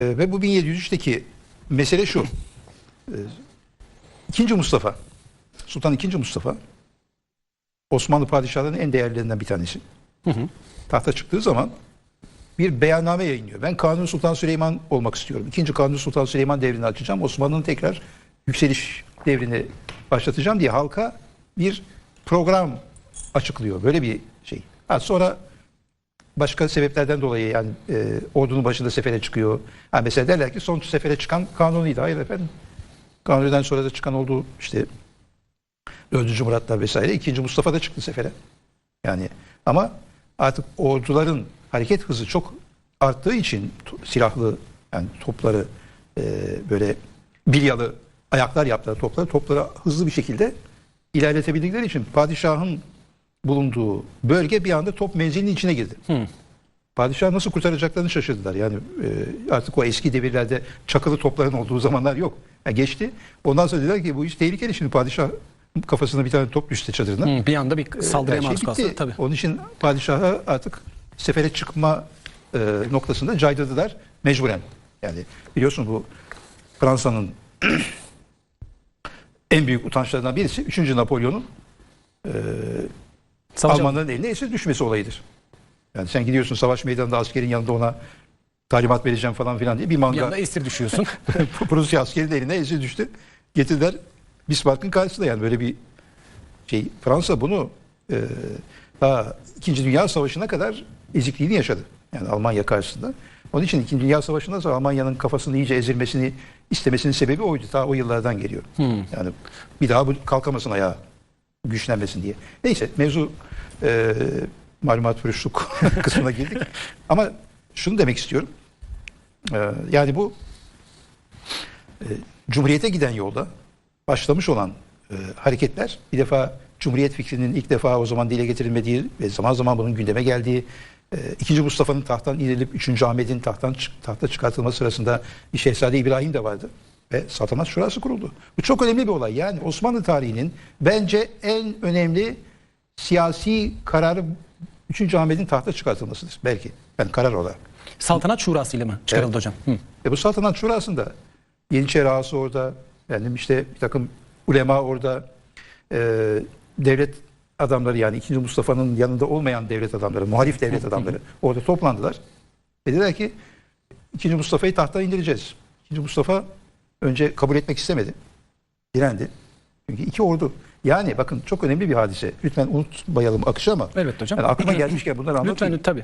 E, ve bu 1703'teki mesele şu. E, İkinci Mustafa, Sultan II. Mustafa Osmanlı padişahlarının en değerlilerinden bir tanesi. Tahta çıktığı zaman bir beyanname yayınlıyor. Ben Kanuni Sultan Süleyman olmak istiyorum. İkinci Kanuni Sultan Süleyman devrini açacağım. Osmanlı'nın tekrar yükseliş devrini başlatacağım diye halka bir program açıklıyor. Böyle bir şey. Ha, sonra başka sebeplerden dolayı yani e, ordunun başında sefere çıkıyor. Ha, mesela derler ki son sefere çıkan Kanuni'ydi. Hayır efendim. Kanuni'den sonra da çıkan oldu işte 4. Muratlar vesaire. 2. Mustafa da çıktı sefere. Yani ama artık orduların hareket hızı çok arttığı için silahlı yani topları e, böyle bilyalı ayaklar yaptılar topları topları hızlı bir şekilde ilerletebildikleri için padişahın bulunduğu bölge bir anda top menzilinin içine girdi. Padişah nasıl kurtaracaklarını şaşırdılar. Yani e, artık o eski devirlerde çakılı topların olduğu zamanlar yok. Yani geçti. Ondan sonra dediler ki bu iş tehlikeli. Şimdi padişah kafasına bir tane top düştü çadırına. Hı, bir anda bir saldırıya Her şey maruz bitti. tabii. Onun için padişahı artık sefere çıkma e, noktasında caydırdılar mecburen. Yani biliyorsun bu Fransa'nın en büyük utançlarından birisi 3. Napolyon'un Savaş Almanların eline esir düşmesi olayıdır. Yani sen gidiyorsun savaş meydanında askerin yanında ona talimat vereceğim falan filan diye bir bir manga anda esir düşüyorsun. Prusya askerin eline esir düştü. Getirdiler Bismarck'ın karşısında yani böyle bir şey Fransa bunu e, daha 2. Dünya Savaşı'na kadar ezikliğini yaşadı. Yani Almanya karşısında. Onun için 2. Dünya Savaşı'ndan sonra Almanya'nın kafasını iyice ezilmesini istemesinin sebebi oydu. Ta o yıllardan geliyor. Yani bir daha bu kalkamasın ayağa güçlenmesin diye. Neyse mevzu e, malumat fırışlık kısmına girdik. Ama şunu demek istiyorum. E, yani bu e, Cumhuriyete giden yolda başlamış olan e, hareketler bir defa Cumhuriyet fikrinin ilk defa o zaman dile getirilmediği ve zaman zaman bunun gündeme geldiği e, Mustafa'nın tahttan indirilip üçüncü Ahmet'in tahttan tahta çıkartılması sırasında bir Şehzade İbrahim de vardı ve saltanat şurası kuruldu. Bu çok önemli bir olay. Yani Osmanlı tarihinin bence en önemli siyasi kararı 3. Ahmet'in tahta çıkartılmasıdır. Belki. Ben karar olarak. Saltanat Şurası ile mi çıkarıldı Evet. hocam? Hı. E bu saltanat şurasında Yeniçeri ağası orada, yani işte bir takım ulema orada, e, devlet adamları yani 2. Mustafa'nın yanında olmayan devlet adamları, muhalif devlet adamları orada toplandılar. Ve dediler ki 2. Mustafa'yı tahttan indireceğiz. 2. Mustafa önce kabul etmek istemedi. Direndi. Çünkü iki ordu. Yani bakın çok önemli bir hadise. Lütfen unutmayalım akışı ama. Evet hocam. Yani aklıma gelmişken bunları anlatayım. Lütfen tabii.